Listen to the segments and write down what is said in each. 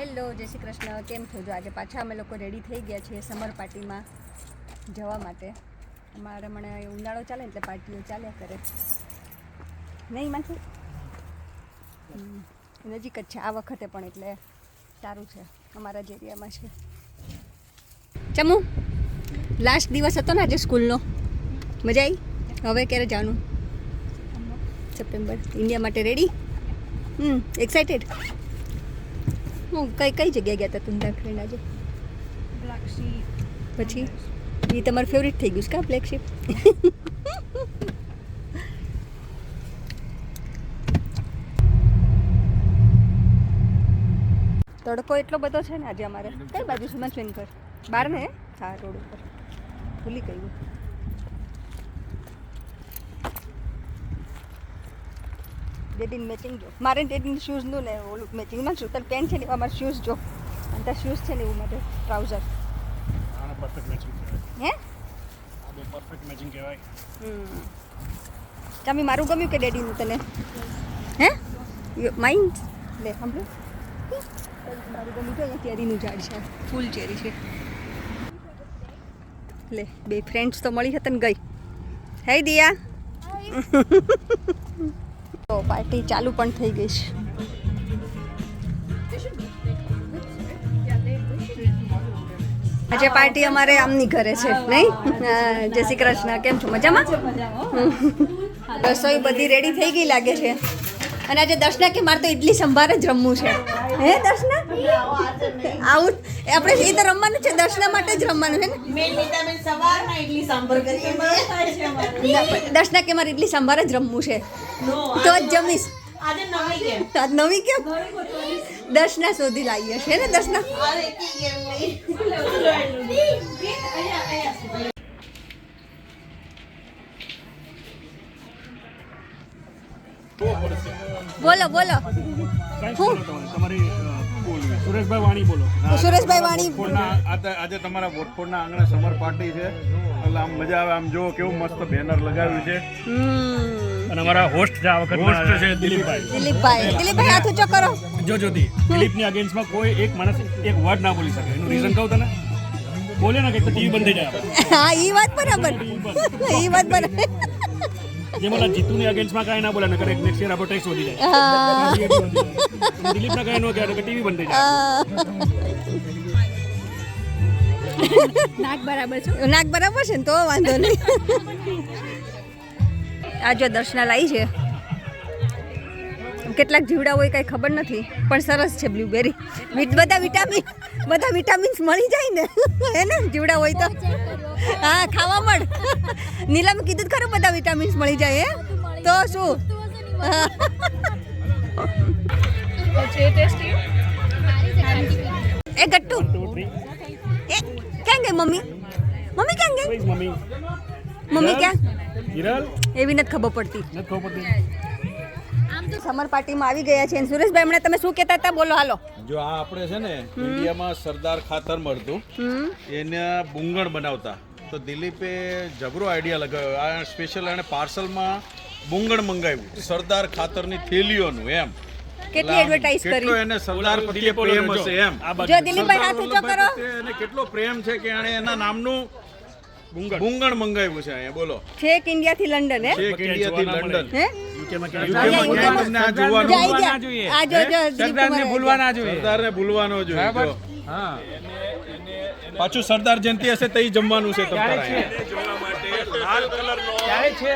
Hello જય શ્રી કૃષ્ણ. કેમ છો? જો આજે પાછા અમે લોકો રેડી થઈ ગયા છીએ સમર પાર્ટીમાં જવા માટે. અમારે મને ઉનાળો ચાલે એટલે પાર્ટીઓ ચાલ્યા કરે. નહીં માથું હમ, નજીક જ છે. આ વખતે પણ એટલે સારું છે. અમારા જ એરિયામાં છે. ચમુ લાસ્ટ દિવસ હતો ને આજે સ્કૂલનો? મજા આવી હવે ક્યારે જવાનું? સપ્ટેમ્બર ઇન્ડિયા માટે રેડી હમ એક્સાઇટેડ હું કઈ કઈ જગ્યાએ ગયા હતા તું તારા ફ્રેન્ડ આજે. પછી? એ તમારું ફેવરિટ થઈ ગયું છે કા બ્લેક શીપ તડકો એટલો બધો છે ને આજે અમારે. કઈ બાજુ સુમન સ્વિન કર બહાર ને હા રોડ ઉપર. ભૂલી ગયું ડેડીન મેચિંગ જો. મારે ડેડીન શૂઝનું ને ઓલું મેચિંગમાં શું તાર પેન્ટ છે ને એવા મારા શૂઝ જો. અને તાર શૂઝ છે ને એવું માટે ટ્રાઉઝર આને મેચિંગ હે? પરફેક્ટ મેચિંગ કહેવાય. હમ. ચામી મારું ગમ્યું કે ડેડીનું તને? હે? માઇન્ડ લે સાંભળ્યું મારું ગમ્યું તો અહીંયા કેરીનું ઝાડ છે. ફૂલ ચેરી છે. લે બે ફ્રેન્ડ્સ તો મળી હતા ને ગઈ. હે દિયા? તો પાર્ટી ચાલુ પણ થઈ ગઈ છે. આજે પાર્ટી અમારે આમની ઘરે છે, નહીં? જય શ્રી કૃષ્ણ. કેમ છો? મજામાં? રસોઈ બધી રેડી થઈ ગઈ લાગે છે. અને આજે દર્શના કે મારે તો ઇડલી સંભાર જ રમવું છે. હે દર્શના? આવું આપણે એ તો રમવાનું છે દર્શના માટે જ રમવાનું છે ને? દર્શના કે મારે ઇડલી સાંભાર જ રમવું છે. તો જ જમીશ. આજે નવી કેમ? દર્શના શોધી લાવીએ છે ને દર્શના? બોલો બોલો. હું? તમારી સુરેશભાઈ વાણી બોલો. સુરેશભાઈ વાણી આજે આજે તમારા વોટફોડના આંગણે સમર પાર્ટી છે. એટલે આમ મજા આવે આમ જો કેવું મસ્ત બેનર લગાવ્યું છે. અને અમારા હોસ્ટ છે આ વખત હોસ્ટ છે દિલીપભાઈ. દિલીપભાઈ. દિલીપભાઈ હાથ ઊંચો કરો. જો જોતી દિલીપની અગેન્સ્ટમાં કોઈ એક માણસ એક વર્ડ ના બોલી શકે. એનું રીઝન કહું તને? બોલે ને કે ટીવી બંધ થઈ જાય હા એ વાત બરાબર. એ વાત બરાબર. જેમ મને જીતુની અગેન્સ્ટમાં કાંઈ ના બોલે ને કરે નેક્સ્ટ યર આપણો ટેક્સ વધી જાય. દિલીપના કાંઈ નો કહેવાય ટીવી બંધ થઈ જાય નાક બરાબર છે. નાક બરાબર છે ને તો વાંધો નહીં. આ જો દર્શના લાવી છે. કેટલાક જીવડા હોય કાંઈ ખબર નથી પણ સરસ છે બ્લ્યુબેરી વિટ બધા વિટામિન બધા વિટામિન્સ મળી જાય ને. હે ને? જીવડા હોય તો. હા ખાવા મળ. નીલામે કીધું ખરું બધા વિટામિન્સ મળી જાય હે? તો શું? એ ગટ્ટુ. એ ક્યાં ગઈ મમ્મી? મમ્મી ક્યાં ગઈ? Mummy mummy. ક્યાં? એવી નથી ખબર પડતી. નથી ખબર પડતી. સમર પાર્ટીમાં આવી ગયા છે. સુરેશભાઈ હમણાં તમે શું કહેતા હતા? બોલો હાલો. જો આ આપણે છે ને ઇન્ડિયામાં સરદાર ખાતર મળતું. એને બુંગણ બનાવતા. તો દિલીપે જબરો આઈડિયા લગાવ્યો. આ સ્પેશિયલ એને પાર્સલમાં બુંગણ મંગાવ્યું. સરદાર ખાતરની થેલીઓનું એમ. કેટલી એડવર્ટાઇઝ કરી? એને સરદાર પ્રત્યે પ્રેમ હશે એમ. જો દિલીપભાઈ હાથ ઊંચો કરો. એને કેટલો પ્રેમ છે કે એણે એના નામનું બુંગળ બુંગણ મંગાવ્યું છે અહીંયા બોલો. છેક ઇન્ડિયાથી લંડન હે? છેક ઇન્ડિયા થી લંડન. હે? યુકેમાં અહીંયા યુકેમાં આ જોવાનું? જાય આ જો જો દિલીપ કુમાર ભૂલવાના જોઈએ. સરદારને ભૂલવાનો જોઈએ જો. હા. પાછું સરદાર જયંતિ હશે તઈ જમવાનું છે તમારે ક્યારે છે?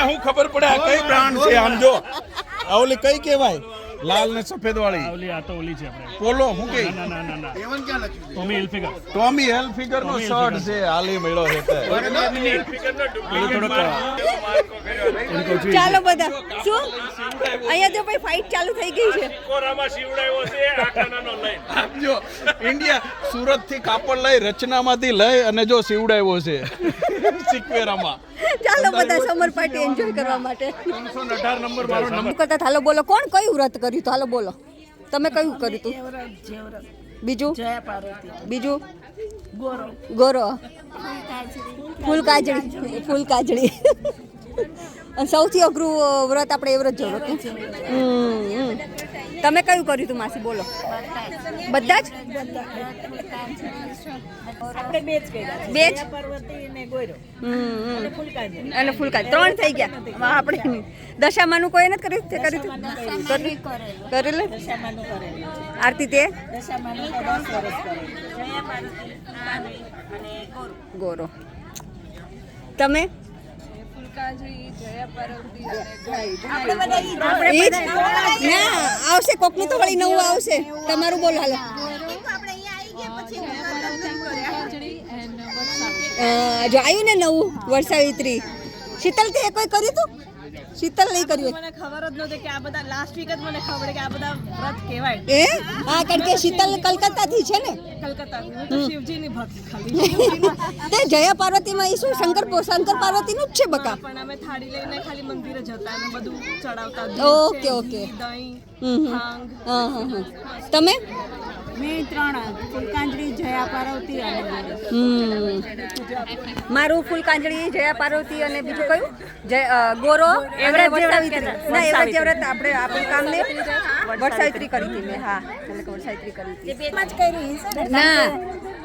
હું ખબર પડે આ કઈ બ્રાન્ડ છે આમ જો. આ ઓલી કઈ કહેવાય? લાલ ને સફેદ વાળી. ઓલી આ તો ઓલી છે આપણે. પોલો હું કે ના ના ના ના. Tommy Hilfiger Tommy Hilfiger નો શર્ટ છે હાલી મળ્યો છે તે. છું ચાલો બધા. શું? અહીંયા તો ભાઈ ફાઇટ ચાલુ થઈ ગઈ છે. જો ઇન્ડિયા સુરતથી કાપડ લઈ રચનામાંથી લઈ અને જો સીવડાવ્યો છે. સિકવેરામાં. ચાલો બધા સમર પાર્ટી એન્જોય કરવા માટે. ત્રણસો ને અઢાર નંબર મારો નંબર કરતા હાલો બોલો. કોણ કયું વ્રત કર્યું તો? હાલો બોલો. તમે કયું કર્યું તું? બીજું? બીજું? ગોરો. ફૂલ કાજળી ફૂલ કાજળી અને સૌથી અઘરું વ્રત આપણે એ વ્રત હતું હમ. તમે કયું કર્યું હતું માસી? બોલો. બધા જ? બે જ જયા. અને ફૂલકા ત્રણ થઈ ગયા. આપણે. દશામાનું કોઈ નથી કર્યું તે કર્યું કરેલું. આરતી તે? ગોરો. તો કરેલું જયા પાર્વતી આપણે બધા ઈ આવશે કોકનું તો વળી નવું આવશે. તમારું બોલ હાલો. જો આવ્યું ને નવું વર્ષાવિત્રી શીતલ કે કોઈ કર્યું તું? શીતલ નહીં કર્યું મને ખબર જ નહોતી કે આ બધા લાસ્ટ વીક જ મને ખબર કે આ બધા વ્રત કહેવાય. એ? હા કારણ કે શીતલ કલકત્તાથી છે ને. કલકત્તા. હું તો શિવજીની ભક્ત ખાલી. તે જયા પાર્વતીમાં એ શું શંકર શંકર પાર્વતીનું જ છે બકા પણ અમે થાળી લઈને ખાલી મંદિરે જતા અને બધું ચડાવતા. Okay, okay. દહીં હા તમે? મેં ત્રણ ફૂલકાંજળી જયા પાર્વતી અને મારું ફૂલ કાંજળી જયા પાર્વતી અને બીજું કયું? જય ગોરો એવરેજ વર્ષાવિત્રી ના એવરેજ જેવરેજ આપણે આપણું કામ ને વર્ષાવિત્રી કરી હતી મેં હા. વર્ષાવિત્રી કરી હતી. ના?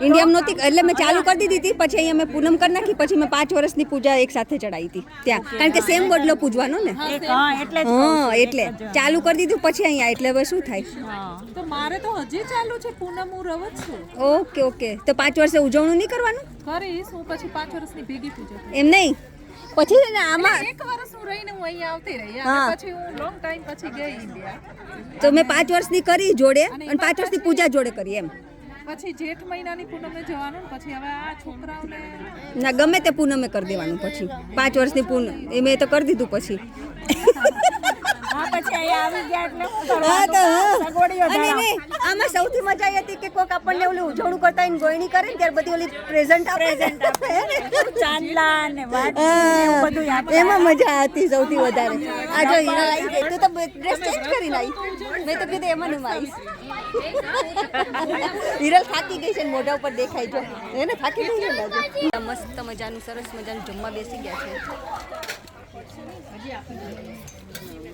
ઇન્ડિયામાં નહોતી એટલે મેં ચાલુ કરી દીધી હતી પછી અહીંયા મેં પૂનમ કરી નાખી પછી મેં પાંચ વર્ષની પૂજા એક સાથે ચડાવી હતી ત્યાં. કારણ કે સેમ બદલો પૂજવાનો ને. હા એટલે ચાલુ કરી દીધું પછી અહીંયા એટલે હવે શું થાય? તો મારે તો હજી ચાલુ છે પૂનમ હું રવ છું. Okay okay. તો પાંચ વર્ષે ઉજવણું નહીં કરવાનું? કરીશ હું પછી પાંચ વર્ષની ભેગી પૂજા. એમ નહીં? પછી છે ને આમાં એક વર્ષ હું રહીને હું અહીંયા આવતી રહી. અને પછી હું લોંગ ટાઈમ પછી ગઈ ઇન્ડિયા તો મેં પાંચ વર્ષની કરી જોડે અને પાંચ વર્ષની પૂજા જોડે કરી એમ. પછી જેઠ મહિનાની પૂનમે જવાનું ને પછી હવે આ છોકરાઓને ના ગમે તે પૂનમે કરી દેવાનું પછી. પાંચ વર્ષની પૂનમ એ મેં તો કરી દીધું પછી. આમાં સૌથી મજા આવી હતી કે કોઈક આપણને ઓલી ઉજવણું કરતા ગોયણી કરે ને ત્યારે બધી ઓલી પ્રેઝન્ટ પ્રેઝન્ટ આપે. ચાંદલા ને વાત એમાં મજા હતી સૌથી વધારે. આ જો હિરલ આવી ગઈ તું તો ડ્રેસ ચેન્જ મેં તો કીધું એમાં હિરલ થાકી ગઈ છે ને મોઢા ઉપર દેખાય જો. એને થાકી ગઈ છે મસ્ત મજાનું સરસ મજાનું જમવા બેસી ગયા છે.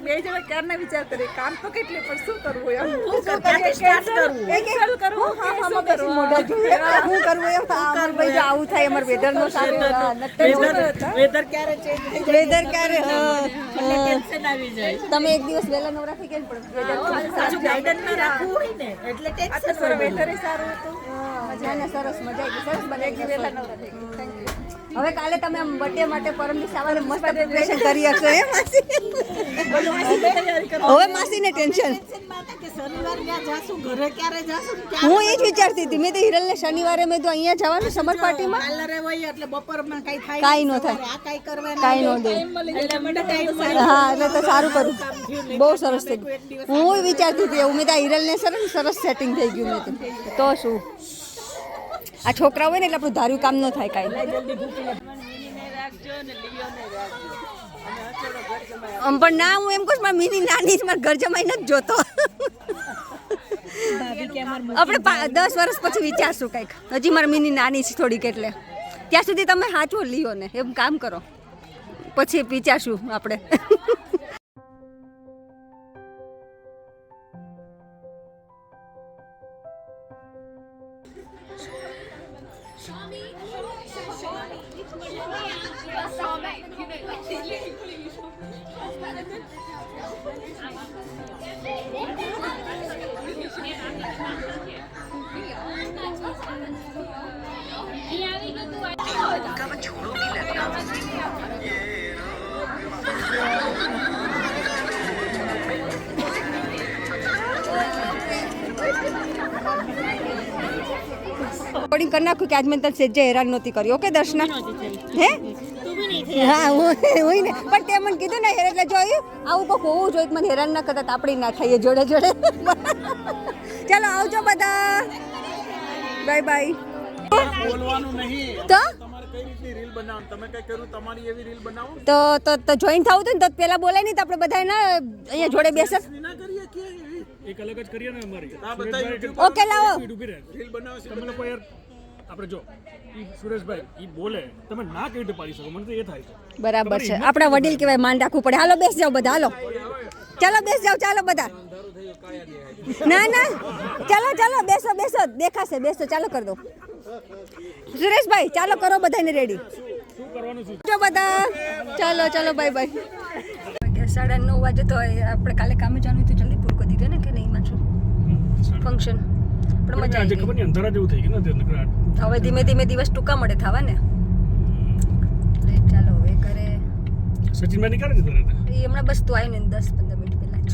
બે જણા ક્યારના વિચાર કરીએ કામ તો કેટલી પણ શું કરવું એમ? એક એક કરવું હા હા મગજ મોઢા જોઈએ હું. કરવું એમ? હા અમારે ભાઈ જો આવું થાય અમાર વેધર નો સારું વેધર ક્યારે ચેન્જ થઈ વેધર ક્યારે હા, ટેન્શન આવી જાય. તમે એક દિવસ વેલા નવરા થઈ ગયા પણ સાચું ગાઈડન્સમાં રાખવું હોય ને એટલે ટેન્શન વેધર સારું હતું. મજા ને સરસ મજા આવી ગઈ. સરસ બનાવી વેલા નવરા થઈ ગયા. હવે કાલે તમે આમ બર્થડે માટે પરમ દિવસે સવારે મસ્ત પ્રિપરેશન કરી હશો એ માસી? હવે માસીને ટેન્શન હું એ જ વિચારતી હતી. મેં તો હિરલને શનિવારે મેં તો અહીંયા જવાનું સમર પાર્ટીમાં. પાર્લરે હોય એટલે બપોરમાં કઈ થાય કાંઈ ન થાય. આ કરવાનું કાંઈ ન દે. એટલે મને ટાઈમ મળે હા એટલે તો સારું કરું બહુ સરસ થઈ ગયું હું વિચારતી હતી એવું. મેં તો આ હિરલને સરસ સરસ સેટિંગ થઈ ગયું મેં તો. તો શું? આ છોકરા હોય ને એટલે આપણું ધાર્યું કામ ન થાય કાંઈ. પણ ના હું એમ કહું છું, મિની નાની જ મારા ઘર જમાઈ નથી જોતો. આપણે દસ વર્ષ પછી વિચારશું કંઈક. હજી મારા મીની નાની છે થોડીક એટલે. ત્યાં સુધી તમે સાચવો લ્યો ને એમ કામ કરો. પછી વિચારશું આપણે. રેકોર્ડિંગ કરી નાખ્યું કે આજ મેં તને સેજે હેરાન નહોતી કરી. ઓકે દર્શના? હે? હા હું હોય ને પણ તે મને કીધું ને એટલે જોયું આવું કોક હોવું જોઈએ તો મને હેરાન ના કરતા આપણે ના ખાઈએ જોડે જોડે. ચાલો આવજો બધા. બાય બાય બોલવાનું નહીં. તો? તમારે કઈ રીતની રીલ બનાવો તમે કઈ કર્યું? તમારી એવી રીલ બનાવો? તો તો તો જોઈન થવું હતું ને તો પેલા બોલાય નહીં તો આપણે બધા ના અહીંયા જોડે બેસે. એક અલગ જ કરીએ ને અમારી. આ બધા સુરેશભાઈ ઓકે લાવો. મિનિટ ઊભી તમે લોકો યાર આપણે જો સુરેશભાઈ એ બોલે તમે ના કેવી રીતે પાડી શકો મને તો એ થાય છે. બરાબર છે. આપણા વડીલ કહેવાય માન રાખવું પડે. હાલો બેસ જાવ બધા હાલો. ચાલો બેસ જાવ ચાલો બધા. ના ના. ચાલો ચાલો બેસો બેસો. દેખાશે બેસો ચાલો કરી દો. સુરેશભાઈ ચાલો કરો બધાને રેડી શું જો બધા. ચાલો ચાલો બાય બાય સાડા નવ વાગે તો આપણે કાલે કામે જવાનું હતું જલ્દી પૂરું કરી દીધું ને કે નહીં માનશું ફંક્શન પણ મજા આવી ખબર નહીં અંધારા જેવું થઈ ગયું ને હવે ધીમે ધીમે દિવસ ટૂંકા મળે થવા ને. એટલે ચાલો હવે કરે સચિનભાઈ ની નીકળે છે હમણાં બસ તું આવી ને દસ પંદર મિનિટ પહેલા જ.